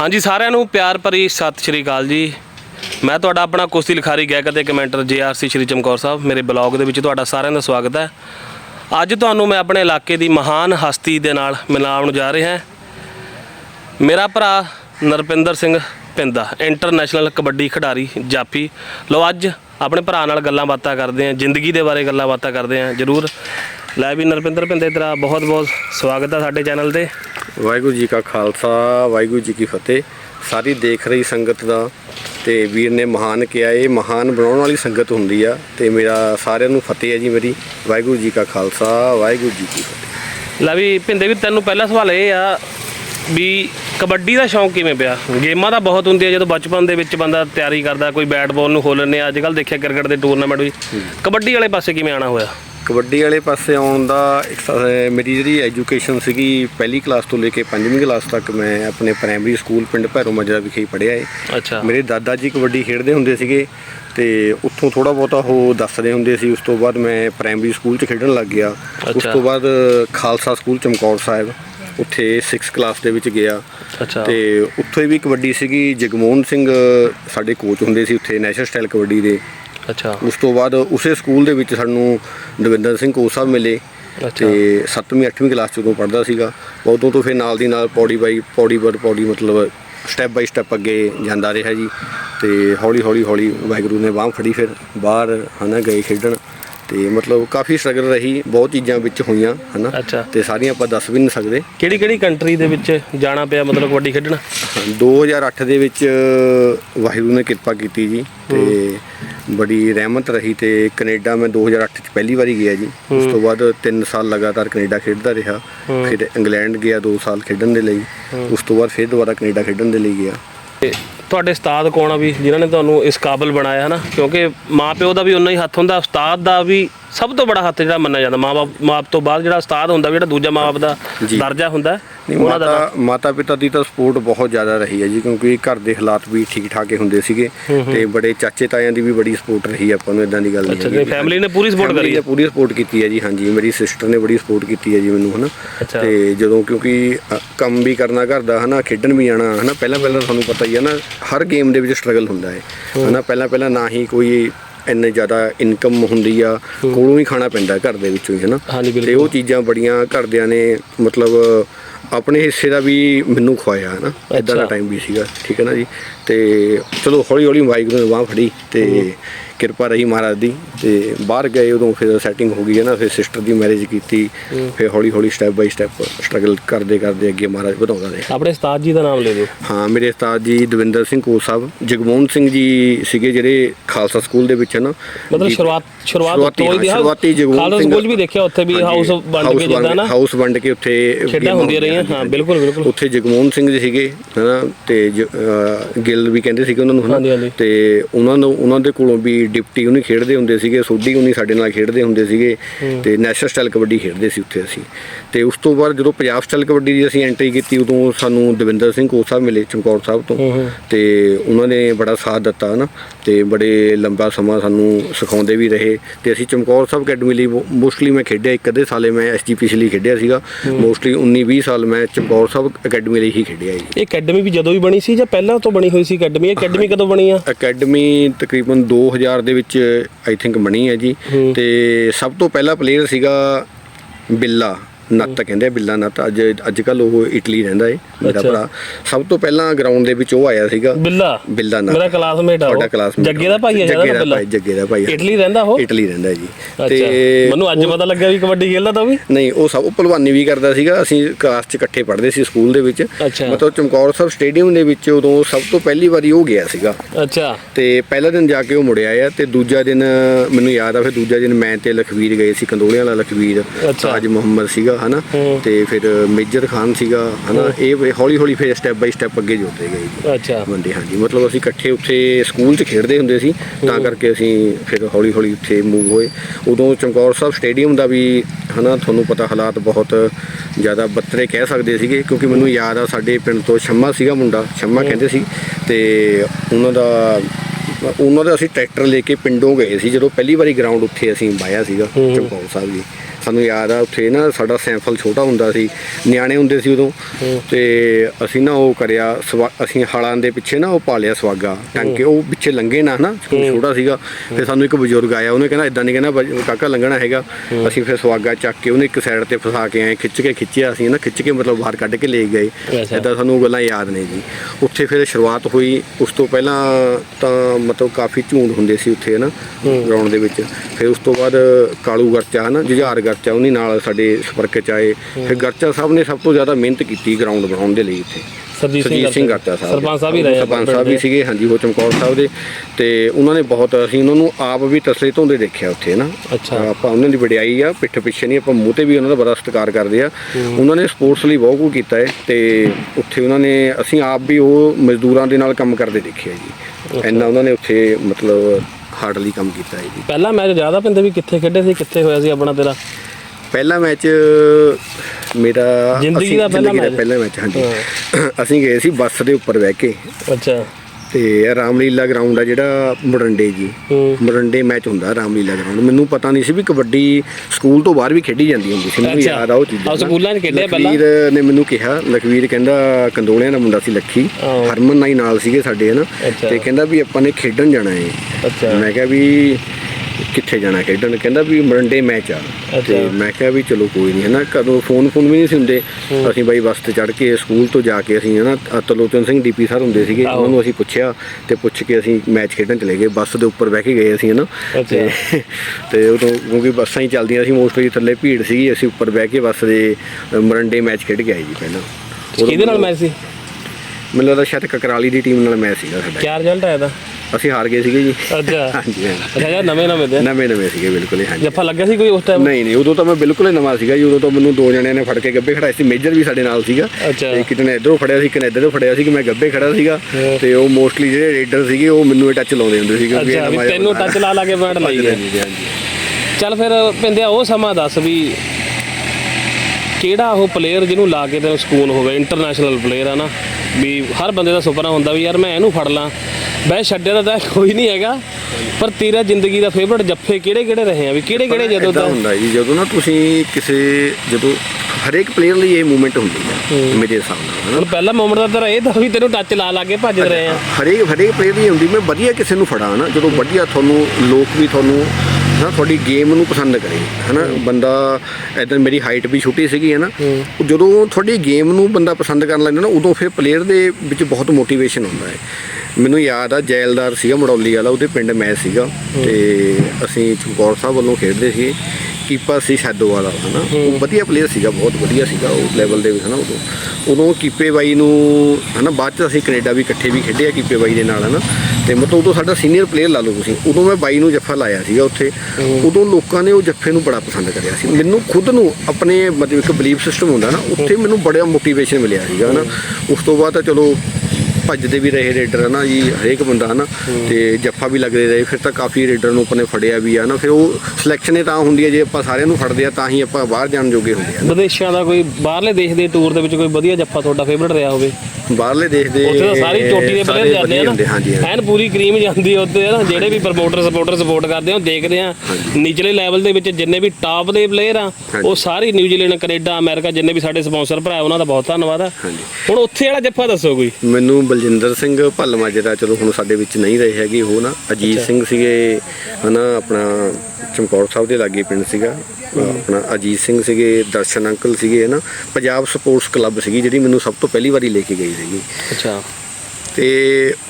ਹਾਂਜੀ, ਸਾਰਿਆਂ ਨੂੰ ਪਿਆਰ ਭਰੀ ਸਤਿ ਸ਼੍ਰੀ ਅਕਾਲ ਜੀ। ਮੈਂ ਤੁਹਾਡਾ ਆਪਣਾ ਕੁਸ਼ਤੀ ਲਿਖਾਰੀ, ਗਾਇਕ ਅਤੇ ਕਮੈਂਟਰ ਜੇਆਰਸੀ ਸ਼੍ਰੀ ਚਮਕੌਰ ਸਾਹਿਬ, ਮੇਰੇ ਬਲੌਗ ਦੇ ਵਿੱਚ ਤੁਹਾਡਾ ਸਾਰਿਆਂ ਦਾ ਸਵਾਗਤ ਹੈ। ਅੱਜ ਤੁਹਾਨੂੰ ਮੈਂ ਆਪਣੇ ਇਲਾਕੇ ਦੀ ਮਹਾਨ ਹਸਤੀ ਦੇ ਨਾਲ ਮਿਲਾਉਣ ਜਾ ਰਿਹਾ ਹਾਂ। ਮੇਰਾ ਭਰਾ ਨਰਪਿੰਦਰ ਸਿੰਘ ਪਿੰਦਾ, ਇੰਟਰਨੈਸ਼ਨਲ ਕਬੱਡੀ ਖਿਡਾਰੀ ਜਾਫੀ ਲੋ ਅੱਜ ਆਪਣੇ ਭਰਾ ਨਾਲ ਗੱਲਾਂ ਬਾਤਾਂ ਕਰਦੇ ਹਾਂ, ਜ਼ਿੰਦਗੀ ਦੇ ਬਾਰੇ ਗੱਲਾਂ ਬਾਤਾਂ ਕਰਦੇ ਹਾਂ, ਜਰੂਰ। ਲੈ ਵੀ ਨਰਪਿੰਦਰ ਪਿੰਦੇ, ਤੇਰਾ ਬਹੁਤ ਬਹੁਤ ਸਵਾਗਤ ਹੈ ਸਾਡੇ ਚੈਨਲ ਤੇ। ਵਾਹਿਗੁਰੂ ਜੀ ਕਾ ਖਾਲਸਾ ਵਾਹਿਗੁਰੂ ਜੀ ਕੀ ਫਤਿਹ। ਸਾਰੀ ਦੇਖ ਰਹੀ ਸੰਗਤ ਦਾ ਤੇ ਵੀਰ ਨੇ ਮਹਾਨ ਕਿਹਾ ਇਹ ਮਹਾਨ ਬਣਾਉਣ ਵਾਲੀ ਸੰਗਤ ਹੁੰਦੀ ਆ ਤੇ ਮੇਰਾ ਸਾਰਿਆਂ ਨੂੰ ਫਤਿਹ ਹੈ ਜੀ ਮੇਰੀ। ਵਾਹਿਗੁਰੂ ਜੀ ਕਾ ਖਾਲਸਾ ਵਾਹਿਗੁਰੂ ਜੀ ਕੀ ਫਤਿਹ। ਲੈ ਵੀ ਭਿੰਦੇ ਵੀ ਤੈਨੂੰ ਪਹਿਲਾ ਸਵਾਲ ਇਹ ਆ ਵੀ ਕਬੱਡੀ ਦਾ ਸ਼ੌਂਕ ਕਿਵੇਂ ਪਿਆ? ਗੇਮਾਂ ਤਾਂ ਬਹੁਤ ਹੁੰਦੀਆਂ ਜਦੋਂ ਬਚਪਨ ਦੇ ਵਿੱਚ ਬੰਦਾ ਤਿਆਰੀ ਕਰਦਾ ਕੋਈ ਬੈਟ ਬਾਲ ਨੂੰ ਆ ਅੱਜ ਕੱਲ ਦੇਖਿਆ ਕ੍ਰਿਕਟ ਦੇ ਟੂਰਨਾਮੈਂਟ ਵੀ। ਕਬੱਡੀ ਵਾਲੇ ਪਾਸੇ ਕਿਵੇਂ ਆਣਾ ਹੋਇਆ? ਕਬੱਡੀ ਵਾਲੇ ਪਾਸੇ ਆਉਣ ਦਾ ਮੇਰੀ ਜਿਹੜੀ ਐਜੂਕੇਸ਼ਨ ਸੀਗੀ ਪਹਿਲੀ ਕਲਾਸ ਤੋਂ ਲੈ ਕੇ ਪੰਜਵੀਂ ਕਲਾਸ ਤੱਕ ਮੈਂ ਆਪਣੇ ਪ੍ਰਾਇਮਰੀ ਸਕੂਲ ਪਿੰਡ ਭੈਰੋ ਮਾਜਰਾ ਵਿਖੇ ਪੜ੍ਹਿਆ ਅੱਛਾ। ਮੇਰੇ ਦਾਦਾ ਜੀ ਕਬੱਡੀ ਖੇਡਦੇ ਹੁੰਦੇ ਸੀਗੇ ਤੇ ਉੱਥੋਂ ਥੋੜਾ ਬਹੁਤਾ ਉਹ ਦੱਸਦੇ ਹੁੰਦੇ ਸੀ ਉਸ ਤੋਂ ਬਾਅਦ ਮੈਂ ਪ੍ਰਾਇਮਰੀ ਸਕੂਲ 'ਚ ਖੇਡਣ ਲੱਗ ਗਿਆ। ਉਸ। ਤੋਂ ਬਾਅਦ ਖਾਲਸਾ ਸਕੂਲ ਚਮਕੌਰ ਸਾਹਿਬ ਉੱਥੇ 6th ਕਲਾਸ ਦੇ ਵਿੱਚ ਗਿਆ। ਅੱਛਾ। ਤੇ ਉੱਥੇ ਵੀ ਕਬੱਡੀ ਸੀਗੀ ਜਗਮੋਹਨ ਸਿੰਘ ਸਾਡੇ ਕੋਚ ਹੁੰਦੇ ਸੀ ਉੱਥੇ ਨੈਸ਼ਨਲ ਸਟਾਈਲ ਕਬੱਡੀ ਦੇ। ਅੱਛਾ। ਉਸ ਤੋਂ ਬਾਅਦ ਉਸੇ ਸਕੂਲ ਦੇ ਵਿੱਚ ਸਾਨੂੰ ਦਵਿੰਦਰ ਸਿੰਘ ਕੋਚ ਸਾਹਿਬ ਮਿਲੇ ਤੇ 7ਵੀਂ 8ਵੀਂ ਕਲਾਸ ਚ ਉਦੋਂ ਪੜ੍ਹਦਾ ਸੀਗਾ। ਉਦੋਂ ਤੋਂ ਫਿਰ ਨਾਲ ਦੀ ਨਾਲ ਪੌੜੀ ਬਾਈ ਪੌੜੀ ਬਰ ਪੌੜੀ ਮਤਲਬ ਸਟੈਪ ਬਾਈ ਸਟੈਪ ਅੱਗੇ ਜਾਂਦਾ ਰਿਹਾ ਜੀ। ਤੇ ਹੌਲੀ ਹੌਲੀ ਹੌਲੀ ਵਾਹਿਗੁਰੂ ਨੇ ਬਾਹ ਫੜੀ ਫਿਰ ਬਾਹਰ ਹਨਾ ਗਏ ਖੇਡਣ। ਤੇ ਮਤਲਬ ਕਾਫੀ ਸਟਰਗਲ ਰਹੀ ਬਹੁਤ ਚੀਜ਼ਾਂ ਵਿੱਚ ਹੋਈਆਂ ਹਨਾ। ਤੇ ਸਾਰੀਆਂ ਆਪਾਂ ਦੱਸ ਵੀ ਨਹੀਂ ਸਕਦੇ। ਕਿਹੜੀ ਕਿਹੜੀ ਕੰਟਰੀ ਦੇ ਵਿੱਚ ਜਾਣਾ ਪਿਆ ਮਤਲਬ ਕਬੱਡੀ ਖੇਡਣ? 2008 ਦੇ ਵਿੱਚ ਵਾਹਿਗੁਰੂ ਨੇ ਕਿਰਪਾ ਕੀਤੀ ਜੀ। ਤੇ ਬੜੀ ਰਹਿਮਤ ਰਹੀ ਤੇ ਕੈਨੇਡਾ ਮੈਂ 2008 ਚ ਪਹਿਲੀ ਵਾਰੀ ਗਿਆ ਜੀ। ਉਸ ਤੋਂ ਬਾਅਦ 3 ਸਾਲ ਲਗਾਤਾਰ ਕੈਨੇਡਾ ਖੇਡਦਾ ਰਿਹਾ। ਫਿਰ ਇੰਗਲੈਂਡ ਗਿਆ 2 ਸਾਲ ਖੇਡਣ ਦੇ ਲਈ। ਉਸ ਤੋਂ ਬਾਅਦ ਫਿਰ ਦੁਬਾਰਾ ਕੈਨੇਡਾ ਖੇਡਣ ਦੇ ਲਈ ਗਿਆ। ਤੇ ਤੁਹਾਡੇ ਉਸਤਾਦ ਕੌਣ ਆ ਵੀ ਜਿਨ੍ਹਾਂ ਨੇ ਤੁਹਾਨੂੰ ਇਸ ਕਾਬਿਲ ਬਣਾਇਆ ਹਨਾ? ਕਿਉਂਕਿ ਮਾਪਿਓ ਦਾ ਵੀ ਉਨਾ ਹੀ ਹੱਥ ਹੁੰਦਾ ਉਸਤਾਦ ਦਾ ਵੀ ਸਭ ਤੋਂ ਬੜਾ ਹੱਥ ਜਿਹੜਾ ਮੰਨਿਆ ਜਾਂਦਾ। ਮਾਪੇ ਮਾਪ ਤੋਂ ਬਾਅਦ ਜਿਹੜਾ ਉਸਤਾਦ ਹੁੰਦਾ ਵੀ ਜਿਹੜਾ ਦੂਜਾ ਮਾਪ ਦਾ। ਦਰਜਾ ਹੁੰਦਾ। ਨਹੀਂ ਉਹਨਾਂ ਦਾ ਮਾਤਾ ਮਾਤਾ ਪਿਤਾ ਦੀ ਤਾਂ ਸਪੋਰਟ ਬਹੁਤ ਜ਼ਿਆਦਾ ਰਹੀ ਹੈ ਜੀ ਕਿਉਂਕਿ ਘਰ ਦੇ ਹਾਲਾਤ ਵੀ ਠੀਕ ਠਾਕ ਹੀ ਹੁੰਦੇ ਸੀਗੇ ਤੇ ਬੜੇ ਚਾਚੇ ਤਾਇਆਂ ਦੀ ਵੀ ਬੜੀ ਸਪੋਰਟ ਰਹੀ ਹੈ ਆਪਾਂ ਨੂੰ ਇਦਾਂ ਦੀ ਗੱਲ ਨਹੀਂ ਅੱਛਾ ਫੈਮਿਲੀ ਨੇ ਪੂਰੀ ਸਪੋਰਟ ਕਰੀ ਹੈ? ਪੂਰੀ ਸਪੋਰਟ ਕੀਤੀ ਹੈ ਜੀ ਹਾਂਜੀ ਮੇਰੀ ਸਿਸਟਰ ਨੇ ਬੜੀ ਸਪੋਰਟ ਕੀਤੀ ਹੈ ਜੀ ਮੈਨੂੰ ਹਨਾ। ਤੇ ਜਦੋਂ ਕਿਉਂਕਿ ਕੰਮ ਵੀ ਕਰਨਾ ਘਰ ਦਾ ਹਨਾ ਖੇਡਣ ਵੀ ਜਾਣਾ ਹਨਾ ਪਹਿਲਾਂ ਪਹਿਲਾਂ ਤੁਹਾਨੂੰ ਪਤਾ ਹੀ ਹੈ ਨਾ ਹਰ ਗੇਮ ਦੇ ਵਿੱਚ ਸਟਰਗਲ ਹੁੰਦਾ ਹੈ ਹਨਾ ਪਹਿਲਾਂ ਪਹਿਲਾਂ ਨਾ ਹੀ ਕੋਈ ਇੰਨੇ ਜ਼ਿਆਦਾ ਇਨਕਮ ਹੁੰਦੀ ਆ ਕੋਲੋਂ ਹੀ ਖਾਣਾ ਪੈਂਦਾ ਘਰ ਦੇ ਵਿੱਚੋਂ ਹੀ ਹਨਾ। ਤੇ ਉਹ ਚੀਜ਼ਾਂ ਬੜੀਆਂ ਘਰਦਿਆਂ ਨੇ ਮਤਲਬ ਆਪਣੇ ਹਿੱਸੇ ਦਾ ਵੀ ਮੈਨੂੰ ਖਵਾਇਆ ਹਨਾ ਇਦਾਂ ਦਾ। ਟਾਈਮ ਵੀ ਸੀਗਾ ਠੀਕ ਹੈ ਨਾ ਜੀ ਤੇ ਚਲੋ ਹੌਲੀ ਹੌਲੀ ਵਾਹਿਗੁਰੂ ਨੇ ਬਾਹ ਫੜੀ ਤੇ ਕਿਰਪਾ ਰਹੀ ਮਹਾਰਾਜ ਦੀ ਤੇ ਬਾਹਰ ਗਏ ਉਦੋਂ ਫਿਰ ਸੈਟਿੰਗ ਹੋ ਗਈ ਹੈ ਨਾ ਫਿਰ ਸਿਸਟਰ ਦੀ ਮੈਰਿਜ ਕੀਤੀ ਫਿਰ ਹੌਲੀ ਹੌਲੀ ਸਟੈਪ ਬਾਈ ਸਟੈਪ ਸਟਰਗਲ ਕਰਦੇ ਕਰਦੇ ਅੱਗੇ ਮਹਾਰਾਜ ਵਧਾਉਂਦਾ ਰਿਹਾ। ਆਪਣੇ ਉਸਤਾਦ ਜੀ ਦਾ ਨਾਮ ਲੈ ਦਿਓ ਹਾਂ ਮੇਰੇ ਉਸਤਾਦ ਜੀ ਦਵਿੰਦਰ ਸਿੰਘ ਕੋਚ ਸਾਹਿਬ ਜਗਮੋਹਨ ਸਿੰਘ ਜੀ ਸੀਗੇ ਜਿਹੜੇ ਖਾਲਸਾ ਸਕੂਲ ਦੇ ਵਿੱਚ ਹੈ ਨਾ। ਮਤਲਬ ਸ਼ੁਰੂਆਤ ਸ਼ੁਰੂਆਤ ਤੋਂ ਹੀ ਹਾਂ, ਸ਼ੁਰੂਆਤੀ ਜਗਮੋਹਨ ਖਾਲਸਾ ਸਿੰਘ ਸਕੂਲ ਵੀ ਦੇਖਿਆ ਉੱਥੇ ਵੀ ਹਾਊਸ house ਕੇ ਜਿੱਦਾਂ ਨਾ। ਹਾਊਸ ਵੰਡ ਕੇ ਉੱਥੇ ਖੇਡਾਂ ਹੁੰਦੀਆਂ ਰਹੀਆਂ ਹਾਂ। ਬਿਲਕੁਲ ਬਿਲਕੁਲ। ਉੱਥੇ ਜਗਮੋਹਨ ਸਿੰਘ ਜੀ ਸੀਗੇ ਹਨਾ ਤੇ ਗਿੱਲ ਵੀ ਕਹਿੰਦੇ ਸੀਗੇ ਉਹਨਾਂ ਨੂੰ ਹਾਂਜੀ, ਹਾਂਜੀ। ਤੇ ਉਹਨਾਂ ਨੂੰ ਉਹਨਾਂ ਦੇ ਕੋਲੋਂ ਵੀ ਡਿਪਟੀ ਉਹਨੇ ਖੇਡਦੇ ਹੁੰਦੇ ਸੀਗੇ ਸੋਢੀ ਉਹਨੇ ਸਾਡੇ ਨਾਲ ਖੇਡਦੇ ਹੁੰਦੇ ਸੀਗੇ ਤੇ ਨੈਸ਼ਨਲ ਸਟਾਈਲ ਕਬੱਡੀ ਖੇਡਦੇ ਸੀ ਉੱਥੇ ਅਸੀਂ। ਤੇ ਉਸ ਤੋਂ ਬਾਅਦ ਜਦੋਂ ਪੰਜਾਬ ਸਟਾਈਲ ਕਬੱਡੀ ਦੀ ਅਸੀਂ ਐਂਟਰੀ ਕੀਤੀ ਉਦੋਂ ਸਾਨੂੰ ਦਵਿੰਦਰ ਸਿੰਘ ਕੋਚ ਸਾਹਿਬ ਮਿਲੇ ਚਮਕੌਰ ਸਾਹਿਬ ਤੋਂ। ਤੇ ਉਹਨਾਂ ਨੇ ਬੜਾ ਸਾਥ ਦਿੱਤਾ ਹਨਾ? ਤੇ ਬੜੇ ਲੰਬਾ ਸਮਾਂ ਸਾਨੂੰ ਸਿਖਾਉਂਦੇ ਵੀ ਰਹੇ। ਤੇ ਅਸੀਂ ਚਮਕੌਰ ਸਾਹਿਬ ਅਕੈਡਮੀ ਲਈ ਮੋਸਟਲੀ ਮੈਂ ਖੇਡਿਆ ਇੱਕ ਅੱਧੇ ਸਾਲੇ ਮੈਂ ਐਸਜੀਪੀਸੀ ਲਈ ਖੇਡਿਆ ਸੀਗਾ। ਮੋਸਟਲੀ 19 20 ਸਾਲ ਮੈਂ ਚਮਕੌਰ ਸਾਹਿਬ ਅਕੈਡਮੀ ਲਈ ਹੀ ਖੇਡਿਆ ਜੀ। ਇਹ ਅਕੈਡਮੀ ਵੀ ਜਦੋਂ ਵੀ ਬਣੀ ਸੀ ਜਾਂ ਪਹਿਲਾਂ ਤੋਂ ਬਣੀ ਹੋਈ ਸੀ ਅਕੈਡਮੀ? ਅਕੈਡਮੀ ਕਦੋਂ ਬਣੀ ਆ? ਅਕੈਡਮੀ ਤਕਰੀਬਨ 2000 ਦੇ ਵਿੱਚ ਆਈ ਥਿੰਕ ਬਣੀ ਹੈ ਜੀ। ਤੇ ਸਭ ਤੋਂ ਪਹਿਲਾ ਪਲੇਅਰ ਸੀਗਾ ਬਿੱਲਾ। ਨੱਤ ਕਹਿੰਦੇ ਆ ਬਿੱਲਾ ਨੱਤ। ਅੱਜ ਅੱਜ ਕੱਲ ਉਹ ਇਟਲੀ ਰਹਿੰਦਾ ਏ ਮੇਰਾ ਅੱਛਾ। ਭਰਾ। ਸਭ ਤੋਂ ਪਹਿਲਾਂ ਗਰਾਊਂਡ ਦੇ ਵਿੱਚ ਉਹ ਆਇਆ ਸੀਗਾ। ਬਿੱਲਾ? ਬਿੱਲਾ ਨੱਤ। ਮੇਰਾ ਕਲਾਸਮੇਟ ਆ ਤੁਹਾਡਾ ਕਲਾਸਮੇਟ ਜੱਗੇ ਦਾ ਭਾਈ ਹੈ ਜੱਗੇ ਦਾ ਬਿੱਲਾ? ਭਾਈ ਜੱਗੇ ਦਾ ਭਾਈ ਇਟਲੀ ਰਹਿੰਦਾ ਉਹ? ਇਟਲੀ ਰਹਿੰਦਾ ਜੀ। ਅੱਛਾ। ਮੈਨੂੰ ਅੱਜ ਪਤਾ ਲੱਗਿਆ ਵੀ ਕਬੱਡੀ ਖੇਡਦਾ ਤਾਂ ਵੀ? ਨਹੀਂ ਉਹ ਸਭ ਉਹ ਭਲਵਾਨੀ ਵੀ ਕਰਦਾ ਸੀਗਾ। ਅਸੀਂ ਕਲਾਸ 'ਚ ਇਕੱਠੇ ਪੜ੍ਹਦੇ ਸੀ ਸਕੂਲ ਦੇ ਵਿੱਚ। ਅੱਛਾ। ਮਤਲਬ ਚਮਕੌਰ ਸਾਹਿਬ ਸਟੇਡੀਅਮ ਦੇ ਵਿੱਚ ਉਦੋਂ ਸਭ ਤੋਂ ਪਹਿਲੀ ਵਾਰੀ ਉਹ ਗਿਆ ਸੀਗਾ। ਅੱਛਾ। ਤੇ ਪਹਿਲਾ ਦਿਨ ਜਾ ਕੇ ਉਹ ਮੁੜਿਆ ਆ ਤੇ ਦੂਜਾ ਦਿਨ ਮੈਨੂੰ ਯਾਦ ਆ ਫਿਰ ਦੂਜਾ ਦਿਨ ਮੈਂ ਤੇ ਲਖਵੀਰ ਗਏ ਸੀ ਕੰਦੋਲਿਆਂ ਵਾਲਾ ਲਖਵੀਰ ਅੱਛਾ। ਤਾਜ ਮੁਹੰਮਦ ਸੀਗਾ। ਹਨਾ? ਹੂੰ। ਤੇ ਫਿਰ ਮੇਜਰ ਖਾਨ ਸੀਗਾ ਹਨਾ? ਇਹ ਹੌਲੀ ਹੌਲੀ ਫਿਰ ਸਟੈਪ ਬਾਈ ਸਟੈਪ ਅੱਗੇ ਜੁੜਦੇ ਗਏ ਜੀ। ਅੱਛਾ। ਬੰਦੇ ਹਾਂਜੀ। ਮਤਲਬ ਅਸੀਂ ਇਕੱਠੇ ਉੱਥੇ ਸਕੂਲ 'ਚ ਖੇਡਦੇ ਹੁੰਦੇ ਸੀ ਤਾਂ ਕਰਕੇ ਅਸੀਂ ਫਿਰ ਹੌਲੀ ਹੌਲੀ ਉੱਥੇ ਮੂਵ ਹੋਏ। ਉਦੋਂ ਚਮਕੌਰ ਸਾਹਿਬ ਸਟੇਡੀਅਮ ਦਾ ਵੀ ਹਨਾ ਤੁਹਾਨੂੰ ਪਤਾ ਹਾਲਾਤ ਬਹੁਤ ਜ਼ਿਆਦਾ ਬੱਤਰੇ ਕਹਿ ਸਕਦੇ ਸੀਗੇ ਕਿਉਂਕਿ ਮੈਨੂੰ ਯਾਦ ਆ ਸਾਡੇ ਪਿੰਡ ਤੋਂ ਸ਼ੰਮਾ ਸੀਗਾ ਮੁੰਡਾ ਸ਼ੰਮਾ ਕਹਿੰਦੇ ਸੀ। ਤੇ ਉਹਨਾਂ ਦਾ ਉਹਨਾਂ ਦਾ ਅਸੀਂ ਟਰੈਕਟਰ ਲੈ ਕੇ ਪਿੰਡੋਂ ਗਏ ਸੀ ਜਦੋਂ ਪਹਿਲੀ ਵਾਰੀ ਗਰਾਊਂਡ ਉੱਥੇ ਅਸੀਂ ਵਾਇਆ ਸੀਗਾ ਚਮਕੌਰ ਸਾਹਿਬ ਜੀ। ਸਾਨੂੰ ਯਾਦ ਆ ਉੱਥੇ ਨਾ ਸਾਡਾ ਸੈਂਪਲ ਛੋਟਾ ਹੁੰਦਾ ਸੀ ਨਿਆਣੇ ਹੁੰਦੇ ਸੀ ਉਦੋਂ। ਤੇ ਅਸੀਂ ਨਾ ਉਹ ਕਰਿਆ ਸਵਾ- ਅਸੀਂ ਹਾਲਾਂ ਦੇ ਪਿੱਛੇ ਨਾ ਉਹ ਪਾਲਿਆ ਸਵਾਗਾ ਟੰਗ ਕੇ। ਉਹ ਪਿੱਛੇ ਲੰਗੇ ਨਾ ਨਾ ਸਕੂਲ ਛੋਟਾ ਸੀਗਾ ਫਿਰ ਸਾਨੂੰ ਇੱਕ ਬਜ਼ੁਰਗ ਆਇਆ ਉਹਨੇ ਕਹਿੰਦਾ ਇਦਾਂ ਨਹੀਂ ਕਹਿੰਦਾ ਕਾਕਾ ਲੰਘਣਾ ਹੈਗਾ। ਅਸੀਂ ਫਿਰ ਸਵਾਗਾ ਚੱਕ ਕੇ ਉਹਨੇ ਇੱਕ ਸਾਈਡ ਤੇ ਫਸਾ ਕੇ ਆਏ ਖਿੱਚ ਕੇ ਖਿੱਚਿਆ ਅਸੀਂ ਨਾ ਖਿੱਚ ਕੇ ਮਤਲਬ ਬਾਹਰ ਕੱਢ ਕੇ ਲੈ ਗਏ। ਅੱਛਾ। ਇਦਾਂ ਸਾਨੂੰ ਉਹ ਗੱਲਾਂ ਯਾਦ ਨੇ ਜੀ। ਉੱਥੇ ਫਿਰ ਸ਼ੁਰੂਆਤ ਹੋਈ ਉਸ ਤੋਂ ਪਹਿਲਾਂ ਤਾਂ ਮਤਲਬ ਕਾਫੀ ਝੂੰਡ ਹੁੰਦੇ ਸੀ ਉੱਥੇ ਨਾ ਗਰਾਊਂਡ ਦੇ ਵਿੱਚ। ਫਿਰ ਉਸ ਤੋਂ ਬਾਅਦ ਕਾਲੂ ਗਰਚਾ ਨਾ ਜੁਝਾਰ ਗਰਚਾ ਉਹਨੇ ਨਾਲ ਸਾਡੇ ਸੰਪਰਕ ਚ ਆਏ। ਫਿਰ ਗਰਚਾ ਸਾਹਿਬ ਨੇ ਸਭ ਤੋਂ ਜ਼ਿਆਦਾ ਮਿਹਨਤ ਕੀਤੀ ਗਰਾਊਂਡ ਬਣਾਉਣ ਦੇ ਲਈ ਇੱਥੇ। ਸਰਜੀਤ ਸਿੰਘ ਗਰਚਾ। ਸਾਹਿਬ। ਸਰਪੰਚ ਸਾਹਿਬ ਵੀ ਰਹੇ ਸਰਪੰਚ ਸਾਹਿਬ ਵੀ ਸੀਗੇ ਹਾਂਜੀ ਉਹ ਚਮਕੌਰ ਸਾਹਿਬ ਦੇ। ਤੇ ਉਹਨਾਂ ਨੇ ਬਹੁਤ ਅਸੀਂ ਉਹਨਾਂ ਨੂੰ ਆਪ ਵੀ ਤਸਲੇ ਧੋਂਦੇ ਦੇਖਿਆ ਉੱਥੇ ਨਾ? ਅੱਛਾ। ਆਪਾਂ ਉਹਨਾਂ ਦੀ ਵਡਿਆਈ ਆ ਪਿੱਠ ਪਿੱਛੇ ਨਹੀਂ ਆਪਾਂ ਮੂੰਹ ਤੇ ਵੀ ਉਹਨਾਂ ਦਾ ਬੜਾ ਸਤਿਕਾਰ ਕਰਦੇ ਆ। ਉਹਨਾਂ ਨੇ ਸਪੋਰਟਸ ਲਈ ਬਹੁਤ ਕੁਝ ਕੀਤਾ ਹੈ ਤੇ ਉੱਥੇ ਉਹਨਾਂ ਨੇ ਅਸੀਂ ਆਪ ਵੀ ਉਹ ਮਜ਼ਦੂਰਾਂ ਦੇ ਨਾਲ ਕੰਮ ਕਰਦੇ ਦੇਖਿਆ ਜੀ। ਇੰਨਾ ਉਹਨਾਂ ਨੇ ਉੱਥੇ ਮਤਲਬ ਹਾਰਡਲੀ ਕੰਮ ਕੀਤਾ ਹੈ ਜੀ। ਪਹਿਲਾ ਮੈਚ ਜ਼ਿਆਦਾ ਪੈਂਦੇ ਵੀ ਕਿੱਥੇ ਖੇਡੇ ਸੀ ਕਿੱਥੇ ਹੋਇਆ ਸੀ ਆਪਣਾ ਤੇਰਾ? ਪਹਿਲਾ ਮੈਚ ਮੇਰਾ ਜ਼ਿੰਦਗੀ ਦਾ ਪਹਿਲਾ ਜ਼ਿੰਦਗੀ ਮੈਚ? ਪਹਿਲਾ ਮੈਚ ਹਾਂਜੀ। ਅਸੀਂ ਗਏ ਸੀ ਬੱਸ ਦੇ ਉੱਪਰ ਬਹਿ ਕੇ। ਅੱਛਾ। ਤੇ ਰਾਮਲੀਲਾ ਗਰਾਊਂਡ ਆ ਜਿਹੜਾ ਮੁਰੰਡੇ ਜੀ ਮੁਰੰਡੇ ਮੈਚ ਹੁੰਦਾ ਰਾਮਲੀਲਾ ਗਰਾਊਂਡ ਮੈਨੂੰ ਪਤਾ ਨਹੀਂ ਸੀ ਵੀ ਕਬੱਡੀ ਸਕੂਲ ਤੋਂ ਬਾਹਰ ਵੀ ਖੇਡੀ ਜਾਂਦੀ ਹੁੰਦੀ ਸੀ ਮੈਨੂੰ। ਯਾਦ ਆ ਉਹ ਚੀਜ਼ਾਂ। ਸਕੂਲਾਂ 'ਚ ਖੇਡਿਆ ਪਹਿਲਾਂ? ਲਖਵੀਰ ਨੇ ਮੈਨੂੰ ਕਿਹਾ ਲਖਵੀਰ ਕਹਿੰਦਾ ਕੰਦੋਲਿਆਂ ਦਾ ਮੁੰਡਾ ਸੀ ਲੱਖੀ। ਹਰਮਨ ਨਾਲ ਸੀਗੇ ਸਾਡੇ ਹਨਾ। ਤੇ ਕਹਿੰਦਾ ਵੀ ਆਪਾਂ ਨੇ ਖੇਡਣ ਜਾਣਾ ਹੈ। ਮੈਂ ਕਿਹਾ ਵੀ ਕਿੱਥੇ ਜਾਣਾ ਖੇਡਣ? ਕਹਿੰਦਾ ਵੀ ਮਰੰਡੇ ਮੈਚ ਆ। ਤੇ ਮੈਂ ਕਿਹਾ ਵੀ ਚਲੋ ਕੋਈ ਨਹੀਂ ਹਨਾ? ਕਦੋਂ ਫੋਨ ਫੋਨ ਵੀ ਨਹੀਂ ਸੀ ਹੁੰਦੇ। ਅਸੀਂ ਬਾਈ ਬੱਸ ਤੇ ਚੜ ਕੇ ਸਕੂਲ ਤੋਂ ਜਾ ਕੇ ਅਸੀਂ ਹਨਾ ਤਲੋਚਨ ਸਿੰਘ ਡੀਪੀ ਸਰ ਹੁੰਦੇ ਸੀਗੇ। ਉਹਨਾਂ ਨੂੰ ਅਸੀਂ ਪੁੱਛਿਆ ਤੇ ਪੁੱਛ ਕੇ ਅਸੀਂ ਮੈਚ ਖੇਡਣ ਚਲੇ ਗਏ। ਬੱਸ ਦੇ ਉੱਪਰ ਬਹਿ ਕੇ ਗਏ ਅਸੀਂ ਹਨਾ। ਤੇ ਤੇ ਉਦੋਂ ਕਿਉਂਕਿ ਬੱਸਾਂ ਹੀ ਚੱਲਦੀਆਂ ਸੀ ਮੋਸਟਲੀ ਥੱਲੇ ਭੀੜ ਸੀਗੀ ਅਸੀਂ ਉੱਪਰ ਬਹਿ ਕੇ ਬੱਸ ਦੇ ਮਰੰਡੇ ਮੈਚ ਖੇਡ ਕੇ ਆਏ ਜੀ ਪਹਿਲਾਂ। ਕਿਹਦੇ ਨਾਲ ਮੈਚ ਸੀ? ਮੈਨੂੰ ਲੱਗਦਾ ਸ਼ਾਇਦ ਕਕਰਾਲੀ ਦੀ ਟੀਮ ਨਾਲ ਮੈਚ ਸੀਗਾ ਸਾਡਾ। ਕਿਆ ਰਿਜ਼ਲਟ ਆਇਆ ਦਾ? ਅਸੀਂ ਹਾਰ ਗਏ ਸੀਗੇ ਜੀ। ਅੱਛਾ। ਹਾਂਜੀ। ਅੱਛਾ ਯਾਰ ਨਵੇਂ ਨਵੇਂ ਦੇ। ਨਵੇਂ ਨਵੇਂ ਸੀਗੇ ਬਿਲਕੁਲ ਹੀ ਹਾਂਜੀ। ਜੱਫਾ ਲੱਗਿਆ ਸੀ ਕੋਈ ਉਸ ਟਾਈਮ ਨਹੀਂ ਨਹੀਂ ਉਦੋਂ ਤਾਂ ਮੈਂ ਬਿਲਕੁਲ ਹੀ ਨਵਾਂ ਸੀਗਾ ਜੀ ਉਦੋਂ ਤਾਂ ਮੈਨੂੰ ਦੋ ਜਣਿਆਂ ਨੇ ਫੜ ਕੇ ਗੱਬੇ ਖੜਾਏ ਸੀ ਮੇਜਰ ਵੀ ਸਾਡੇ ਨਾਲ ਸੀਗਾ। ਅੱਛਾ। ਤੇ ਕਿਤੇ ਨੇ ਇਧਰੋਂ ਫੜਿਆ ਸੀ ਕਿਤੇ ਇੱਧਰੋਂ ਫੜਿਆ ਸੀ ਕਿ ਮੈਂ ਗੱਬੇ ਖੜਾ ਸੀਗਾ। ਤੇ ਉਹ ਮੋਸਟਲੀ ਜਿਹੜੇ ਰੇਡਰ ਸੀਗੇ ਉਹ ਮੈਨੂੰ ਇਹ ਟੱਚ ਲਾਉਂਦੇ ਹੁੰਦੇ ਸੀ ਕਿਉਂਕਿ ਅੱਛਾ ਤੈਨੂੰ ਟੱਚ ਲਾ ਲਾ ਕੇ ਪੁਆਇੰਟ ਲਾਈ ਗਏ ਚੱਲ ਫਿਰ ਪਿੰਦਿਆ ਉਹ ਸਮਾਂ ਦੱਸ ਵੀ ਕਿਹੜਾ ਉਹ ਪਲੇਅਰ ਜਿਹਨੂੰ ਲਾ ਕੇ ਤੈਨੂੰ ਸਕੂਨ ਹੋਵੇ ਇੰਟਰਨੈਸ਼ਨਲ ਪਲੇਅਰ ਆ ਨਾ? ਵੀ ਹਰ ਬੰਦੇ ਦਾ ਸੁਪਨਾ ਹੁੰਦਾ ਵੀ ਯਾਰ ਮੈਂ ਇਹਨੂੰ ਫੜ ਲਾਂ। ਵੈ ਛੱਡਿਆ ਤਾਂ ਕੋਈ ਨਹੀਂ ਹੈਗਾ। ਪਰ ਤੇਰਾ ਜ਼ਿੰਦਗੀ ਦਾ ਫੇਵਰਟ ਜੱਫੇ ਕਿਹੜੇ ਕਿਹੜੇ ਰਹੇ ਆ? ਵੀ ਕਿਹੜੇ ਕਿਹੜੇ ਜਦੋਂ ਤਾਂ ਹੁੰਦਾ ਜੀ ਜਦੋਂ ਨਾ ਤੁਸੀਂ ਕਿਸੇ ਜਦੋਂ ਹਰੇਕ ਪਲੇਅਰ ਲਈ ਇਹ ਮੂਵਮੈਂਟ ਹੁੰਦੀ ਹੈ ਮੇਰੇ ਹਿਸਾਬ ਨਾਲ ਹਨਾ? ਹੁਣ ਪਹਿਲਾ ਮੂਮੈਂਟ ਦਾ ਤੇਰਾ ਇਹ ਤਾਂ ਵੀ ਤੈਨੂੰ ਟੱਚ ਲਾ ਲਾ ਕੇ ਭੱਜ ਰਹੇ ਆ। ਹਰੇਕ ਹਰੇਕ ਪਲੇਅਰ ਦੀ ਹੁੰਦੀ ਮੈਂ ਵਧੀਆ ਕਿਸੇ ਨੂੰ ਫੜਾਂ ਨਾ ਜਦੋਂ ਵਧੀਆ ਤੁਹਾਨੂੰ ਲੋਕ ਵੀ ਤੁਹਾਨੂੰ ਨਾ ਤੁਹਾਡੀ ਗੇਮ ਨੂੰ ਪਸੰਦ ਕਰੇ ਹਨਾ? ਬੰਦਾ ਐਦਾਂ ਮੇਰੀ ਹਾਈਟ ਵੀ ਛੋਟੀ ਸੀਗੀ ਹੈ। ਨਾ ਉਹ ਜਦੋਂ ਤੁਹਾਡੀ ਗੇਮ ਨੂੰ ਬੰਦਾ ਪਸੰਦ ਕਰਨ ਲੱਗਦਾ ਨਾ ਉਦੋਂ ਫਿਰ ਪਲੇਅਰ ਦੇ ਵਿੱਚ ਬਹੁਤ ਮੋਟੀਵੇਸ਼ਨ ਹੁੰਦਾ ਹੈ। ਮੈਨੂੰ ਯਾਦ ਆ ਜੈਲਦਾਰ ਸੀਗਾ ਮੜੌਲੀ ਵਾਲਾ ਉਹਦੇ ਪਿੰਡ ਮੈਚ ਸੀਗਾ ਤੇ ਅਸੀਂ ਚਮਕੌਰ ਸਾਹਿਬ ਵੱਲੋਂ ਖੇਡਦੇ ਸੀ। ਕੀਪਰ ਸੀ ਸ਼ੈਦੋ ਵਾਲਾ ਹਨਾ? ਉਹ ਵਧੀਆ ਪਲੇਅਰ ਸੀਗਾ ਬਹੁਤ ਵਧੀਆ ਸੀਗਾ ਉਹ ਲੈਵਲ ਦੇ ਵਿੱਚ ਹਨਾ? ਉਦੋਂ ਉਦੋਂ ਕੀਪੇ ਬਾਈ ਨੂੰ ਹਨਾ ਬਾਅਦ ਚ ਅਸੀਂ ਕੈਨੇਡਾ ਵੀ ਇਕੱਠੇ ਵੀ ਖੇਡੇ ਆ ਕੀਪੇ ਬਾਈ ਦੇ ਨਾਲ ਹਨਾ? ਤੇ ਮਤਲਬ ਉਦੋਂ ਸਾਡਾ ਸੀਨੀਅਰ ਪਲੇਅਰ ਲਾ ਲਓ ਤੁਸੀਂ ਉਦੋਂ ਮੈਂ ਬਾਈ ਨੂੰ ਜੱਫਾ ਲਾਇਆ ਸੀਗਾ ਉੱਥੇ। ਉਦੋਂ ਲੋਕਾਂ ਨੇ ਉਹ ਜੱਫੇ ਨੂੰ ਬੜਾ ਪਸੰਦ ਕਰਿਆ ਸੀ। ਮੈਨੂੰ ਖੁਦ ਨੂੰ ਆਪਣੇ ਮਤਲਬ ਇੱਕ ਬਲੀਫ ਸਿਸਟਮ ਹੁੰਦਾ ਨਾ ਉੱਥੇ ਮੈਨੂੰ ਬੜਾ ਮੋਟੀਵੇਸ਼ਨ ਮਿਲਿਆ ਸੀਗਾ ਹਨਾ? ਉਸ ਤੋਂ ਬਾਅਦ ਤਾਂ ਚਲੋ ਭੱਜਦੇ ਵੀ ਰਹੇ ਰੇਡਰ ਹਨਾ ਜੀ, ਹਰੇਕ ਬੰਦਾ ਹਨਾ, ਤੇ ਜੱਫਾ ਵੀ ਲੱਗਦੇ ਰਹੇ, ਫਿਰ ਤਾਂ ਕਾਫੀ ਰੇਡਰ ਨੂੰ ਆਪਣੇ ਫੜਿਆ ਵੀ ਆ ਨਾ ਫਿਰ ਉਹ ਸਿਲੈਕਸ਼ਨ ਤਾਂ ਹੁੰਦੀ ਹੈ, ਜੇ ਆਪਾਂ ਸਾਰਿਆਂ ਨੂੰ ਫੜਦੇ ਆ, ਤਾਂ ਹੀ ਆਪਾਂ ਬਾਹਰ ਜਾਣ ਜੋਗੇ ਹੁੰਦੇ ਆ। ਵਿਦੇਸ਼ਾਂ ਦਾ ਕੋਈ ਬਾਹਰਲੇ ਦੇਸ਼ ਦੇ ਟੂਰ ਦੇ ਵਿੱਚ ਕੋਈ ਵਧੀਆ ਜੱਫਾ ਤੁਹਾਡਾ ਫੇਵਰਟ ਰਿਹਾ ਹੋਵੇ? ਬਾਹਰਲੇ ਦੇਸ਼ ਦੇ ਉੱਥੇ ਤਾਂ ਸਾਰੀ ਚੋਟੀ ਦੇ ਪਲੇਅਰ ਜਾਂਦੇ ਆ ਨਾ। ਐਨ ਪੂਰੀ ਕਰੀਮ ਜਾਂਦੀ ਉੱਤੇ ਨਾ? ਜਿਹੜੇ ਵੀ ਪ੍ਰਮੋਟਰ ਸਪੋਰਟਰ ਸਪੋਰਟ ਕਰਦੇ ਆ ਉਹ ਦੇਖਦੇ ਆ। ਨਿਚਲੇ ਲੈਵਲ ਦੇ ਵਿੱਚ ਜਿੰਨੇ ਵੀ ਟਾਪ ਦੇ ਪਲੇਅਰ ਆ। ਉਹ ਸਾਰੇ ਨਿਊਜ਼ੀਲੈਂਡ ਕੈਨੇਡਾ ਅਮਰੀਕਾ ਜਿੰਨੇ ਵੀ ਸਾਡੇ ਸਪਾਂਸਰ ਭਰਾ ਉਹਨਾਂ ਦਾ ਬਹੁਤ ਧੰਨਵਾਦ ਆ। ਹੁਣ ਉੱਥੇ ਵਾਲਾ ਜੱਫਾ ਦੱਸੋ ਕੋਈ। ਮੈਨੂੰ ਬਲਜਿੰਦਰ ਸਿੰਘ ਭੱਲ ਮਾਜਰਾ ਚਲੋ ਹੁਣ ਸਾਡੇ ਵਿੱਚ ਨਹੀਂ ਰਹੇ ਹੈਗੇ ਉਹ ਨਾ ਅਜੀਤ ਸਿੰਘ ਸੀਗੇ ਹਨਾ ਆਪਣਾ ਚਮਕੌਰ ਸਾਹਿਬ ਦੇ ਲਾਗੇ ਪਿੰਡ ਸੀਗਾ। ਆਪਣਾ ਅਜੀਤ ਸਿੰਘ ਸੀਗੇ, ਦਰਸ਼ਨ ਅੰਕਲ ਸੀਗੇ ਨਾ ਪੰਜਾਬ ਸਪੋਰਟਸ ਕਲੱਬ ਸੀਗੀ, ਜਿਹੜੀ ਮੈਨੂੰ ਸਭ ਤੋਂ ਪਹਿਲੀ ਵਾਰੀ ਲੈ ਕੇ ਗਈ ਸੀਗੀ। ਅੱਛਾ। ਤੇ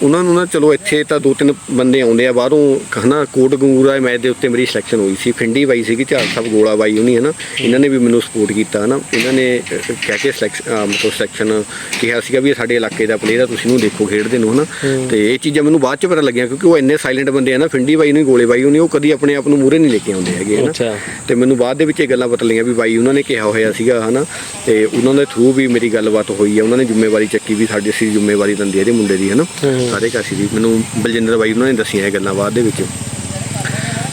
ਉਹਨਾਂ ਨੂੰ ਨਾ ਚਲੋ ਇੱਥੇ ਤਾਂ ਦੋ ਤਿੰਨ ਬੰਦੇ ਆਉਂਦੇ ਆ ਬਾਹਰੋਂ ਹਨਾ ਕੋਟ ਗੰਗੂਰਾ ਮੈਚ ਦੇ ਉੱਤੇ ਮੇਰੀ ਸਿਲੈਕਸ਼ਨ ਹੋਈ ਸੀ ਫਿੰਡੀ ਬਾਈ ਸੀਗੀ ਝਾੜ ਸਾਹਿਬ ਗੋਲਾ ਬਾਈ ਉਹਨੀ ਹਨਾ ਇਹਨਾਂ ਨੇ ਵੀ ਮੈਨੂੰ ਸਪੋਰਟ ਕੀਤਾ ਹਨਾ ਇਹਨਾਂ ਨੇ ਕਹਿ ਕੇ ਸਿਲੈਕਸ਼ਨ ਮਤਲਬ ਸਿਲੈਕਸ਼ਨ ਕਿਹਾ ਸੀਗਾ ਵੀ ਇਹ ਸਾਡੇ ਇਲਾਕੇ ਦਾ ਪਲੇਅਰ ਆ ਤੁਸੀਂ ਨੂੰ ਦੇਖੋ ਖੇਡਦੇ ਨੂੰ ਹਨਾ ਤੇ ਇਹ ਚੀਜ਼ਾਂ ਮੈਨੂੰ ਬਾਅਦ ਚ ਪਤਾ ਲੱਗੀਆਂ ਕਿਉਂਕਿ ਉਹ ਇੰਨੇ ਸਾਇਲੈਂਟ ਬੰਦੇ ਆ ਨਾ ਫਿੰਡੀ ਬਾਈ ਨੂੰ ਗੋਲੇ ਬਾਈ ਉਹਨੇ ਉਹ ਕਦੀ ਆਪਣੇ ਆਪ ਨੂੰ ਮੂਹਰੇ ਨਹੀਂ ਲੈ ਕੇ ਆਉਂਦੇ ਹੈਗੇ ਹਨਾ। ਤੇ ਮੈਨੂੰ ਬਾਅਦ ਦੇ ਵਿੱਚ ਇਹ ਗੱਲਾਂ ਪਤਾ ਲੱਗੀਆਂ ਵੀ ਬਾਈ ਉਹਨਾਂ ਨੇ ਕਿਹਾ ਹੋਇਆ ਸੀਗਾ ਹਨਾ ਤੇ ਉਹਨਾਂ ਦੇ ਥਰੂ ਵੀ ਮੇਰੀ ਗੱਲਬਾਤ ਹੋਈ ਹੈ ਉਹਨਾਂ ਨੇ ਜ਼ਿੰਮੇਵਾਰੀ ਚੱਕੀ ਵੀ ਸਾਡੇ ਸੀ ਜ਼ਿੰਮੇਵਾਰੀ ਦਿੰਦੀ ਇਹਦੇ ਮੁੰਡੇ ਦੀ ਹਨਾ? ਸਾਰੇ ਕਾਸੀ ਦੀ। ਮੈਨੂੰ ਬਲਜਿੰਦਰ ਬਾਈ ਉਹਨਾਂ ਨੇ ਦੱਸੀਆਂ ਇਹ ਗੱਲਾਂ ਬਾਅਦ ਦੇ ਵਿੱਚ।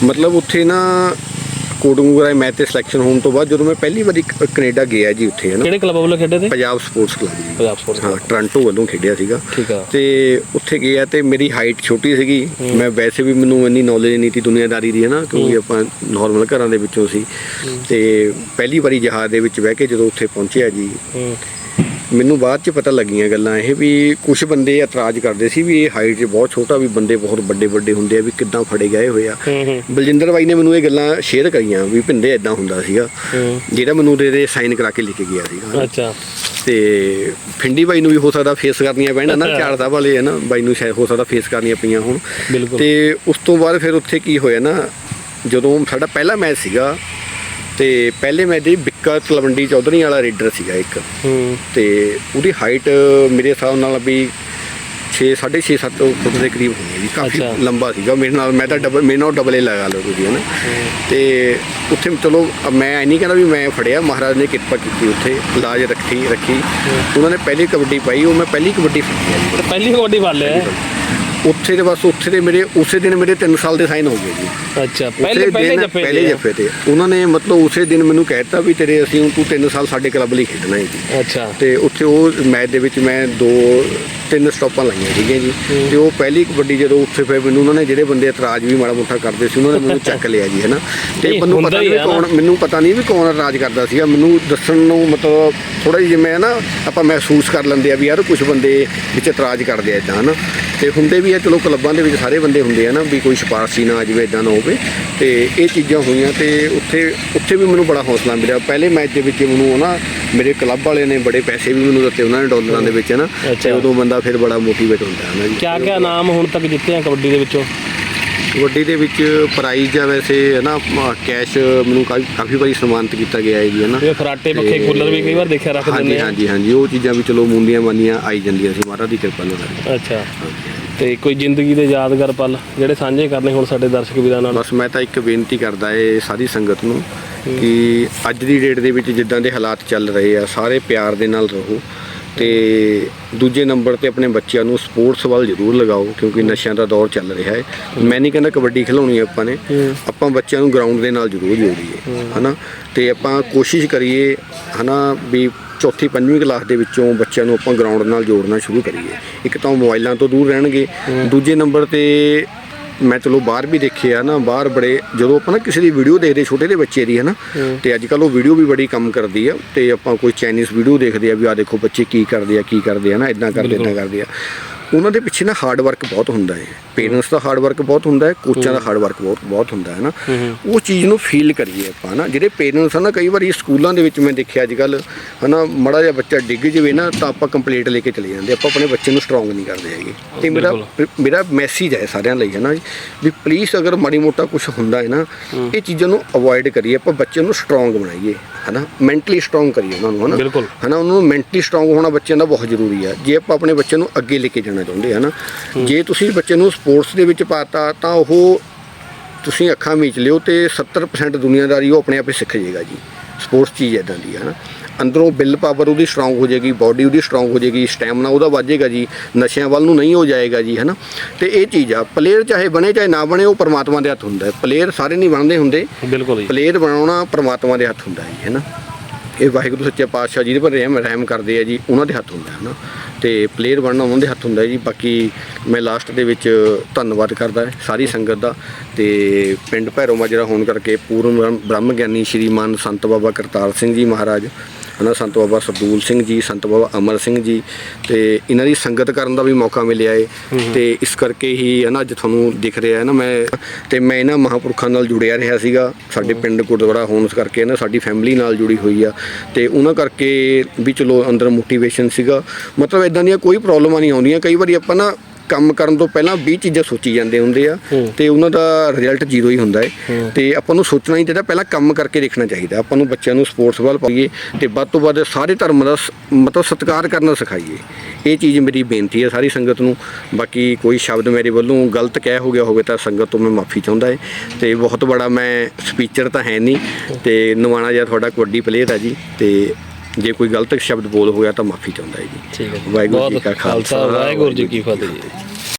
ਮਤਲਬ ਉੱਥੇ ਨਾ ਕੋਡਿੰਗ ਵਗੈਰਾ ਮੈਥ ਤੇ ਸਿਲੈਕਸ਼ਨ ਹੋਣ ਤੋਂ ਬਾਅਦ ਜਦੋਂ ਮੈਂ ਪਹਿਲੀ ਵਾਰੀ ਕੈਨੇਡਾ ਗਿਆ ਜੀ ਉੱਥੇ ਹੈ ਨਾ ਕਿਹੜੇ ਕਲੱਬ ਵੱਲੋਂ ਖੇਡੇ ਤੇ? ਪੰਜਾਬ ਸਪੋਰਟਸ ਕਲੱਬ ਜੀ। ਪੰਜਾਬ ਸਪੋਰਟਸ ਹਾਂ ਟੋਰਾਂਟੋ ਵੱਲੋਂ ਖੇਡਿਆ ਸੀਗਾ। ਠੀਕ ਆ। ਤੇ ਉੱਥੇ ਗਿਆ ਤੇ ਮੇਰੀ ਹਾਈਟ ਛੋਟੀ ਸੀਗੀ। ਮੈਂ ਵੈਸੇ ਵੀ ਮੈਨੂੰ ਇੰਨੀ ਨੌਲੇਜ ਨਹੀਂ ਸੀ ਦੁਨੀਆਦਾਰੀ ਦੀ ਹੈ ਨਾ ਕਿਉਂਕਿ ਆਪਾਂ ਨਾਰਮਲ ਘਰਾਂ ਦੇ ਵਿੱਚੋਂ ਸੀ। ਤੇ ਪਹਿਲੀ ਵਾਰੀ ਜਹਾਜ਼ ਦੇ ਵਿੱਚ ਬਹਿ ਕੇ ਜਦੋਂ ਉੱਥੇ ਪਹੁੰਚਿਆ ਜੀ। ਮੈਨੂੰ ਬਾਅਦ ਚ ਪਤਾ ਲੱਗੀਆਂ ਗੱਲਾਂ ਇਹ ਵੀ ਕੁਝ ਬੰਦੇ ਇਤਰਾਜ਼ ਕਰਦੇ ਸੀ ਵੀ ਇਹ ਹਾਈਟ 'ਚ ਬਹੁਤ ਛੋਟਾ ਵੀ ਬੰਦੇ ਬਹੁਤ ਵੱਡੇ ਵੱਡੇ ਹੁੰਦੇ ਆ ਵੀ ਕਿੱਦਾਂ ਫੜੇ ਗਏ ਹੋਏ ਆ। ਬਲਜਿੰਦਰ ਬਾਈ ਨੇ ਮੈਨੂੰ ਇਹ ਗੱਲਾਂ ਸ਼ੇਅਰ ਕਰੀਆਂ ਵੀ ਪਿੰਡੇ ਇਦਾਂ ਹੁੰਦਾ ਸੀਗਾ। ਜਿਹੜਾ ਮੈਨੂੰ ਉਹਦੇ ਦੇ ਸਾਈਨ ਕਰਾ ਕੇ ਲੈ ਕੇ ਗਿਆ ਸੀਗਾ। ਅੱਛਾ। ਤੇ ਫਿੰਡੀ ਬਾਈ ਨੂੰ ਵੀ ਹੋ ਸਕਦਾ ਫੇਸ ਕਰਨੀਆਂ ਪੈਣ ਨਾ? ਚਾਰ ਸਾਹਿਬ ਵਾਲੇ ਹੈ ਨਾ? ਬਾਈ ਨੂੰ ਸ਼ਾਇਦ ਹੋ ਸਕਦਾ ਫੇਸ ਕਰਨੀਆਂ ਪਈਆਂ ਹੁਣ। ਤੇ ਉਸ ਤੋਂ ਬਾਅਦ ਫਿਰ ਉੱਥੇ ਕੀ ਹੋਇਆ ਨਾ ਜਦੋਂ ਸਾਡਾ ਪਹਿਲਾ ਮੈਚ ਸੀਗਾ ਤੇ ਪਹਿਲੇ ਮੈਚ ਦੇ ਬਿੱਕਾ ਤਲਵੰਡੀ ਚੌਧਰੀ ਵਾਲਾ ਰੇਡਰ ਸੀਗਾ ਇੱਕ ਹੂੰ। ਤੇ ਉਹਦੀ ਹਾਈਟ ਮੇਰੇ ਹਿਸਾਬ ਨਾਲ ਵੀ 6 6.5 7 ਫੁੱਟ ਦੇ ਕਰੀਬ ਹੋਣੀ ਜੀ ਕਾਫੀ ਅੱਛਾ। ਲੰਬਾ ਸੀਗਾ। ਮੇਰੇ ਨਾਲ ਮੈਂ ਤਾਂ ਡਬਲ ਮੇਰੇ ਨਾਲ ਡਬਲ ਹੀ ਲਗਾ ਲਓ ਤੁਸੀਂ ਹੈ। ਨਾ ਤੇ ਉੱਥੇ ਚਲੋ ਮੈਂ ਇਹ ਨਹੀਂ ਕਹਿੰਦਾ ਵੀ ਮੈਂ ਫੜਿਆ ਮਹਾਰਾਜ ਨੇ ਕਿਰਪਾ ਕੀਤੀ ਉੱਥੇ ਲਾਜ ਰੱਖੀ ਰੱਖੀ। ਉਹਨਾਂ ਨੇ ਪਹਿਲੀ ਕਬੱਡੀ ਪਾਈ ਉਹ ਮੈਂ ਪਹਿਲੀ ਕਬੱਡੀ ਫੜੀ ਜੀ। ਤੇ ਪਹਿਲੀ ਕਬੱਡੀ ਹੈ? ਉੱਥੇ ਦੇ ਬਸ ਉੱਥੇ ਦੇ ਮੇਰੇ ਉਸੇ ਦਿਨ ਮੇਰੇ 3 ਸਾਲ ਦੇ ਸਾਈਨ ਹੋ ਗਏ ਜੀ। ਅੱਛਾ ਉਸੇ ਪਹਿਲੇ ਪਹਿਲੇ ਦਿਨ- ਜੱਫੇ ਪਹਿਲੇ ਤੇ ਆ। ਜੱਫੇ ਤੇ ਉਹਨਾਂ ਨੇ ਮਤਲਬ ਉਸੇ ਦਿਨ ਮੈਨੂੰ ਕਹਿਤਾ ਵੀ ਤੇਰੇ ਅਸੀਂ ਤੂੰ 3 ਸਾਲ ਸਾਡੇ ਕਲੱਬ ਲਈ ਖੇਡਣਾ ਹੈ ਜੀ। ਅੱਛਾ। ਤੇ ਉੱਥੇ ਉਹ ਮੈਚ ਦੇ ਵਿੱਚ ਮੈਂ ਦੋ ਤਿੰਨ ਸਟਾਪਾਂ ਲਾਈਆਂ ਸੀਗੀਆਂ ਜੀ। ਤੇ ਉਹ ਪਹਿਲੀ ਕਬੱਡੀ ਜਦੋਂ ਉੱਥੇ ਫਿਰ ਮੈਨੂੰ ਉਹਨਾਂ ਨੇ ਜਿਹੜੇ ਬੰਦੇ ਇਤਰਾਜ਼ ਵੀ ਮਾੜਾ ਮੋਟਾ ਕਰਦੇ ਸੀ ਉਹਨਾਂ ਨੇ ਮੈਨੂੰ ਚੱਕ ਲਿਆ ਜੀ ਹੈਨਾ। ਤੇ ਮੈਨੂੰ ਹੁੰਦਾ ਪਤਾ ਹੀ ਨਹੀਂ ਆ ਨਾ। ਕੌਣ ਮੈਨੂੰ ਪਤਾ ਨਹੀਂ ਵੀ ਕੌਣ ਇਤਰਾਜ਼ ਕਰਦਾ ਸੀਗਾ। ਮੈਨੂੰ ਦੱਸਣ ਨੂੰ ਮਤਲਬ ਥੋੜਾ ਜਿਹਾ ਨਾ ਆਪਾਂ ਮਹਿਸੂਸ ਕਰ ਲੈਂਦੇ ਆ ਵੀ ਯਾਰ ਕੁਝ ਬੰਦੇ ਵਿੱਚ ਇਤਰਾਜ਼ ਕਰਦੇ ਆ ਇਦਾਂ ਹਨਾ। ਤੇ ਹੁੰਦੇ ਵੀ ਆ ਚਲੋ ਕਲੱਬਾਂ ਦੇ ਵਿੱਚ ਸਾਰੇ ਬੰਦੇ ਹੁੰਦੇ ਆ ਨਾ ਵੀ ਕੋਈ ਸਿਫਾਰਸ਼ੀ ਨਾ ਆ ਜਾਵੇ ਇਦਾਂ ਨਾ ਹੋਵੇ। ਤੇ ਇਹ ਚੀਜ਼ਾਂ ਹੋਈਆਂ ਤੇ ਉੱਥੇ ਉੱਥੇ ਵੀ ਮੈਨੂੰ ਬੜਾ ਹੌਸਲਾ ਮਿਲਿਆ। ਪਹਿਲੇ ਮੈਚ ਦੇ ਵਿੱਚ ਮੈਨੂੰ ਨਾ ਮੇਰੇ ਕਲੱਬ ਵਾਲਿਆਂ ਨੇ ਬੜੇ ਪੈਸੇ ਵੀ ਮੈਨੂੰ ਦਿੱਤੇ ਉਹਨਾਂ ਨੇ ਡਾਲਰਾਂ ਦੇ ਵਿੱਚ ਨਾ। ਤੇ ਉਦੋਂ ਬੰਦਾ ਫਿਰ ਬੜਾ ਮੋਟੀਵੇਟ ਹੁੰਦਾ ਹੈ ਨਾ ਜੀ। ਕਿਆ ਕਿਆ ਨਾਮ ਹੁਣ ਤੱਕ ਜਿੱਤੇ ਆ ਕਬੱਡੀ ਦੇ ਵਿੱਚੋਂ? ਕਬੱਡੀ ਦੇ ਵਿੱਚ ਪ੍ਰਾਈਜ਼ ਆ ਵੈਸੇ ਹੈ ਨਾ ਕੈਸ਼ ਮੈਨੂੰ ਕਾਫੀ ਵਾਰੀ ਸਨਮਾਨਿਤ ਕੀਤਾ ਗਿਆ ਹੈ ਜੀ ਹੈ ਨਾ। ਇਹ ਫਰਾਟੇ ਪੱਖੇ ਕੂਲਰ ਵੀ ਕਈ ਵਾਰ ਦੇਖਿਆ ਰੱਖ ਦਿੰਦੇ ਆ। ਹਾਂਜੀ ਹਾਂਜੀ ਉਹ ਚੀਜ਼ਾਂ ਵੀ ਚਲੋ ਮੁੰਦੀਆਂ ਮਾਨੀਆਂ ਆਈ ਜਾਂਦੀਆਂ ਸੀ। ਮਹਾਰਾਜ ਦੀ ਕਿਰਪਾ ਨਾਲ। ਅੱਛਾ। ਤੇ ਕੋਈ ਜ਼ਿੰਦਗੀ ਦੇ ਯਾਦਗਾਰ ਪਲ ਜਿਹੜੇ ਸਾਂਝੇ ਕਰਨੇ ਹੁਣ ਸਾਡੇ ਦਰਸ਼ਕ ਵੀਰਾਂ ਨਾਲ? ਬਸ ਮੈਂ ਤਾਂ ਇੱਕ ਬੇਨਤੀ ਕਰਦਾ ਏ ਸਾਰੀ ਸੰਗਤ ਨੂੰ ਕਿ ਅੱਜ ਦੀ ਡੇਟ ਦੇ ਵਿੱਚ ਜਿੱਦਾਂ ਦੇ ਹਾਲਾਤ ਚੱਲ ਰਹੇ ਆ, ਸਾਰੇ ਪਿਆਰ ਦੇ ਨਾਲ ਰਹੋ ਤੇ ਦੂਜੇ ਨੰਬਰ ਤੇ ਆਪਣੇ ਬੱਚਿਆਂ ਨੂੰ ਸਪੋਰਟਸ ਵੱਲ ਜ਼ਰੂਰ ਲਗਾਓ ਕਿਉਂਕਿ ਨਸ਼ਿਆਂ ਦਾ ਦੌਰ ਚੱਲ ਰਿਹਾ ਹੈ। ਮੈਂ ਨਹੀਂ ਕਹਿੰਦਾ ਕਬੱਡੀ ਖਿਲਾਉਣੀ ਹੈ ਆਪਾਂ ਨੇ, ਆਪਾਂ ਬੱਚਿਆਂ ਨੂੰ ਗਰਾਊਂਡ ਦੇ ਨਾਲ ਜ਼ਰੂਰ ਜੋੜੀਏ, ਹਨਾ? ਤੇ ਆਪਾਂ ਕੋਸ਼ਿਸ਼ ਕਰੀਏ, ਹਨਾ, ਵੀ ਚੌਥੀ ਪੰਜਵੀਂ ਕਲਾਸ ਦੇ ਵਿੱਚੋਂ ਬੱਚਿਆਂ ਨੂੰ ਆਪਾਂ ਗਰਾਊਂਡ ਨਾਲ ਜੋੜਨਾ ਸ਼ੁਰੂ ਕਰੀਏ। ਇੱਕ ਤਾਂ ਉਹ ਮੋਬਾਈਲਾਂ ਤੋਂ ਦੂਰ ਰਹਿਣਗੇ। ਦੂਜੇ ਨੰਬਰ ਤੇ ਮੈਂ ਚਲੋ ਬਾਹਰ ਵੀ ਦੇਖਿਆ ਨਾ ਬਾਹਰ ਬੜੇ ਜਦੋਂ ਆਪਾਂ ਨਾ ਕਿਸੇ ਦੀ ਵੀਡੀਓ ਦੇਖਦੇ ਛੋਟੇ ਦੇ ਬੱਚੇ ਦੀ ਹੈ ਨਾ ਤੇ ਅੱਜ ਕੱਲ ਉਹ ਵੀਡੀਓ ਵੀ ਬੜੀ ਕੰਮ ਕਰਦੀ ਆ ਤੇ ਆਪਾਂ ਕੋਈ ਚਾਈਨੀਜ਼ ਵੀਡੀਓ ਦੇਖਦੇ ਆ ਵੀ ਆ ਦੇਖੋ ਬੱਚੇ ਕੀ ਕਰਦੇ ਆ ਕੀ ਕਰਦੇ ਆ ਨਾ ਇਦਾਂ ਕਰਦੇ ਇਦਾਂ ਕਰਦੇ ਆ। ਉਹਨਾਂ ਦੇ ਪਿੱਛੇ ਨਾ ਹਾਰਡ ਵਰਕ ਬਹੁਤ ਹੁੰਦਾ ਹੈ। ਪੇਰੈਂਟਸ ਦਾ ਹਾਰਡ ਵਰਕ ਬਹੁਤ ਹੁੰਦਾ ਹੈ ਕੋਚਾਂ ਦਾ ਹਾਰਡ ਵਰਕ ਬਹੁਤ ਬਹੁਤ ਹੁੰਦਾ ਹੈ ਨਾ। ਉਹ ਚੀਜ਼ ਨੂੰ ਫੀਲ ਕਰੀਏ ਆਪਾਂ ਨਾ। ਜਿਹੜੇ ਪੇਰੈਂਟਸ ਹਨ ਨਾ ਕਈ ਵਾਰੀ ਸਕੂਲਾਂ ਦੇ ਵਿੱਚ ਮੈਂ ਦੇਖਿਆ ਅੱਜ ਕੱਲ ਹਨਾ ਮੜਾ ਜਿਹਾ ਬੱਚਾ ਡਿੱਗ ਜਵੇ ਨਾ ਤਾਂ ਆਪਾਂ ਕੰਪਲੀਟ ਲੈ ਕੇ ਚਲੇ ਜਾਂਦੇ ਆਪਾਂ ਆਪਣੇ ਬੱਚੇ ਨੂੰ ਸਟਰੋਂਗ ਨਹੀਂ ਕਰਦੇ ਹੈਗੇ। ਤੇ ਮੇਰਾ ਮੇਰਾ ਮੈਸੇਜ ਹੈ ਸਾਰਿਆਂ ਲਈ ਹੈ ਨਾ ਜੀ, ਵੀ ਪਲੀਜ਼ ਅਗਰ ਮਾੜੀ ਮੋਟਾ ਕੁਝ ਹੁੰਦਾ ਹੈ ਨਾ ਇਹ ਚੀਜ਼ਾਂ ਨੂੰ ਅਵੋਇਡ ਕਰੀਏ। ਆਪਾਂ ਬੱਚੇ ਨੂੰ ਸਟਰੋਂਗ ਬਣਾਈਏ ਹਨਾ। ਮੈਂਟਲੀ ਸਟਰੋਂਗ ਕਰੀਏ ਉਹਨਾਂ ਨੂੰ ਹਨਾ। ਬਿਲਕੁਲ। ਹਨਾ ਉਹਨਾਂ ਨੂੰ ਮੈਂਟਲੀ ਸਟਰੋਂਗ ਹੋਣਾ ਬੱਚਿਆਂ ਦਾ ਬਹੁਤ ਜ਼ਰੂਰੀ ਹੈ ਜੇ ਆਪਾਂ ਆਪਣੇ ਬੱਚੇ ਨੂੰ ਅੱਗੇ ਲੈ ਕੇ ਜਾਣਾ ਚਾਹੁੰਦੇ ਹਨਾ ਜੇ ਤੁਸੀਂ ਬੱਚੇ ਨੂੰ ਸਪੋਰਟਸ ਦੇ ਵਿੱਚ ਪਾਤਾ ਤਾਂ ਉਹ ਤੁਸੀਂ ਅੱਖਾਂ ਮੀਚ ਲਿਓ ਤੇ 70% ਦੁਨੀਆਦਾਰੀ ਉਹ ਆਪਣੇ ਆਪੇ ਸਿੱਖ ਜਾਏਗਾ ਜੀ। ਸਪੋਰਟਸ ਚੀਜ਼ ਇਦਾਂ ਦੀ ਹੈ ਨਾ। ਅੰਦਰੋਂ ਬਿਲ ਪਾਵਰ ਉਹਦੀ ਸਟਰੋਂਗ ਹੋ ਜਾਏਗੀ ਬਾਡੀ ਉਹਦੀ ਸਟਰੋਂਗ ਹੋ ਜਾਏਗੀ ਸਟੈਮਨਾ ਉਹਦਾ ਵਧੇਗਾ ਜੀ ਨਸ਼ਿਆਂ ਵੱਲ ਨੂੰ ਨਹੀਂ ਹੋ ਜਾਏਗਾ ਜੀ ਹੈ ਨਾ ਤੇ ਇਹ ਚੀਜ਼ ਆ ਪਲੇਅਰ ਚਾਹੇ ਬਣੇ ਚਾਹੇ ਨਾ ਬਣੇ ਉਹ ਪਰਮਾਤਮਾ ਦੇ ਹੱਥ ਹੁੰਦਾ ਹੈ। ਪਲੇਅਰ ਸਾਰੇ ਨਹੀਂ ਬਣਦੇ ਹੁੰਦੇ। ਬਿਲਕੁਲ ਜੀ। ਪਲੇਅਰ ਬਣਾਉਣਾ ਪਰਮਾਤਮਾ ਦੇ ਹੱਥ ਹੁੰਦਾ ਹੈ ਜੀ, ਹੈ ਨਾ ਇਹ ਵਾਹਿਗੁਰੂ ਸੱਚੇ ਪਾਤਸ਼ਾਹ ਜਿਹਦੇ ਪਰ ਰਹਿਮ ਰਹਿਮ ਕਰਦੇ ਆ ਜੀ ਉਹਨਾਂ ਦੇ ਹੱਥ ਹੁੰਦਾ ਹੈ ਨਾ। ਤੇ ਪਲੇਅਰ ਬਣਨਾ ਉਹਨਾਂ ਦੇ ਹੱਥ ਹੁੰਦਾ ਜੀ। ਬਾਕੀ ਮੈਂ ਲਾਸਟ ਦੇ ਵਿੱਚ ਧੰਨਵਾਦ ਕਰਦਾ ਸਾਰੀ ਸੰਗਤ ਦਾ ਤੇ ਪਿੰਡ ਭੈਰੋ ਮਾਜਰਾ ਹੋਣ ਕਰਕੇ ਪੂਰਨ ਬ੍ਰਹਮ- ਬ੍ਰਹਮ ਗਿਆਨੀ ਸ਼੍ਰੀਮਾਨ ਸੰਤ ਬਾਬਾ ਕਰਤਾਰ ਸਿੰਘ ਜੀ ਮਹਾਰਾਜ ਹਨਾ ਸੰਤ ਬਾਬਾ ਸਰਦੂਲ ਸਿੰਘ ਜੀ ਸੰਤ ਬਾਬਾ ਅਮਰ ਸਿੰਘ ਜੀ ਤੇ ਇਹਨਾਂ ਦੀ ਸੰਗਤ ਕਰਨ ਦਾ ਵੀ ਮੌਕਾ ਮਿਲਿਆ ਏ। ਤੇ ਇਸ ਕਰਕੇ ਹੀ ਹਨਾ ਅੱਜ ਤੁਹਾਨੂੰ ਦਿਖ ਰਿਹਾ ਹੈ ਨਾ ਮੈਂ ਤੇ ਮੈਂ ਇਹਨਾਂ ਮਹਾਂਪੁਰਖਾਂ ਨਾਲ ਜੁੜਿਆ ਰਿਹਾ ਸੀਗਾ। ਸਾਡੇ ਪਿੰਡ ਗੁਰਦੁਆਰਾ ਹੋਣ ਕਰਕੇ ਨਾ ਸਾਡੀ ਫੈਮਿਲੀ ਨਾਲ ਜੁੜੀ ਹੋਈ ਆ। ਤੇ ਉਹਨਾਂ ਕਰਕੇ ਵੀ ਚਲੋ ਅੰਦਰ ਮੋਟੀਵੇਸ਼ਨ ਸੀਗਾ। ਮਤਲਬ ਇਦਾਂ ਦੀਆਂ ਕੋਈ ਪ੍ਰੋਬਲਮਾਂ ਨਹੀਂ ਆਉਂਦੀਆਂ। ਕਈ ਵਾਰੀ ਆਪਾਂ ਨਾ ਕੰਮ ਕਰਨ ਤੋਂ ਪਹਿਲਾਂ 20 ਚੀਜ਼ਾਂ ਸੋਚੀ ਜਾਂਦੇ ਹੁੰਦੇ ਆ ਤੇ ਉਹਨਾਂ ਦਾ ਰਿਜ਼ਲਟ ਜ਼ੀਰੋ ਹੀ ਹੁੰਦਾ ਹੈ। ਤੇ ਆਪਾਂ ਨੂੰ ਸੋਚਣਾ ਹੀ ਚਾਹੀਦਾ ਪਹਿਲਾਂ ਕੰਮ ਕਰਕੇ ਦੇਖਣਾ ਚਾਹੀਦਾ। ਆਪਾਂ ਨੂੰ ਬੱਚਿਆਂ ਨੂੰ ਸਪੋਰਟਸ ਵੱਲ ਪਾਈਏ ਤੇ ਵੱਧ ਤੋਂ ਵੱਧ ਸਾਰੇ ਧਰਮ ਦਾ ਮਤਲਬ ਸਤਿਕਾਰ ਕਰਨਾ ਸਿਖਾਈਏ। ਇਹ ਚੀਜ਼ ਮੇਰੀ ਬੇਨਤੀ ਹੈ ਸਾਰੀ ਸੰਗਤ ਨੂੰ। ਬਾਕੀ ਕੋਈ ਸ਼ਬਦ ਮੇਰੇ ਵੱਲੋਂ ਗਲਤ ਕਹਿ ਹੋ ਗਿਆ ਹੋਵੇ ਤਾਂ ਸੰਗਤ ਤੋਂ ਮੈਂ ਮਾਫੀ ਚਾਹੁੰਦਾ ਹੈ ਤੇ ਬਹੁਤ ਬੜਾ ਮੈਂ ਸਪੀਚਰ ਤਾਂ ਹੈ ਨਹੀਂ। ਤੇ ਨਵਾਣਾ ਜਿਹਾ ਤੁਹਾਡਾ ਕਬੱਡੀ ਪਲੇਅਰ ਹੈ ਜੀ। ਤੇ ਜੇ ਕੋਈ ਗਲਤ ਸ਼ਬਦ ਬੋਲ ਹੋਇਆ ਤਾਂ ਮਾਫੀ ਚਾਹੁੰਦਾ ਹੈ ਜੀ। ਠੀਕ ਹੈ ਜੀ। ਵਾਹਿਗੁਰੂ ਜੀ ਕਾ ਖਾਲਸਾ ਵਾਹਿਗੁਰੂ ਜੀ ਕੀ ਫਤਿਹ ਜੀ।